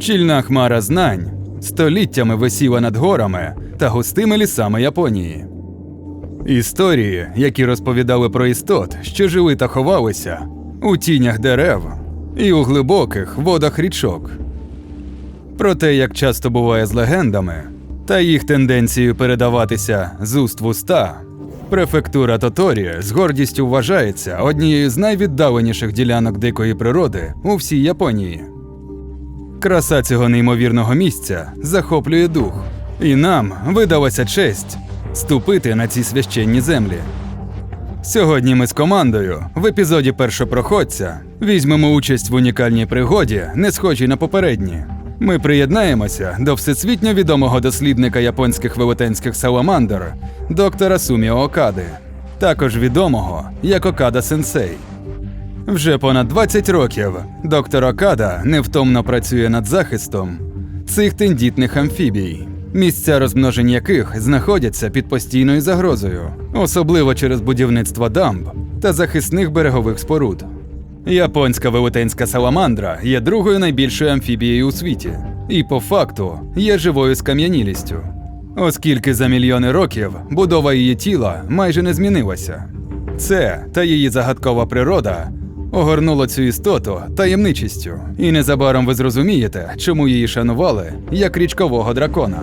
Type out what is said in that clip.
Щільна хмара знань століттями висіла над горами та густими лісами Японії. Історії, які розповідали про істот, що жили та ховалися у тінях дерев і у глибоких водах річок. Про те, як часто буває з легендами, та їх тенденцією передаватися з уст в уста, префектура Тоторі з гордістю вважається однією з найвіддаленіших ділянок дикої природи у всій Японії. Краса цього неймовірного місця захоплює дух, і нам видалася честь ступити на ці священні землі. Сьогодні ми з командою в епізоді Першопроходця візьмемо участь в унікальній пригоді, не схожій на попередні. Ми приєднаємося до всесвітньо відомого дослідника японських велетенських саламандр доктора Суміо Окади, також відомого як Окада Сенсей. Вже понад 20 років доктор Окада невтомно працює над захистом цих тендітних амфібій, місця розмножень яких знаходяться під постійною загрозою, особливо через будівництво дамб та захисних берегових споруд. Японська велетенська саламандра є другою найбільшою амфібією у світі, і по факту є живою скам'янілістю, оскільки за мільйони років будова її тіла майже не змінилася. Це та її загадкова природа огорнуло цю істоту таємничістю, і незабаром ви зрозумієте, чому її шанували як річкового дракона.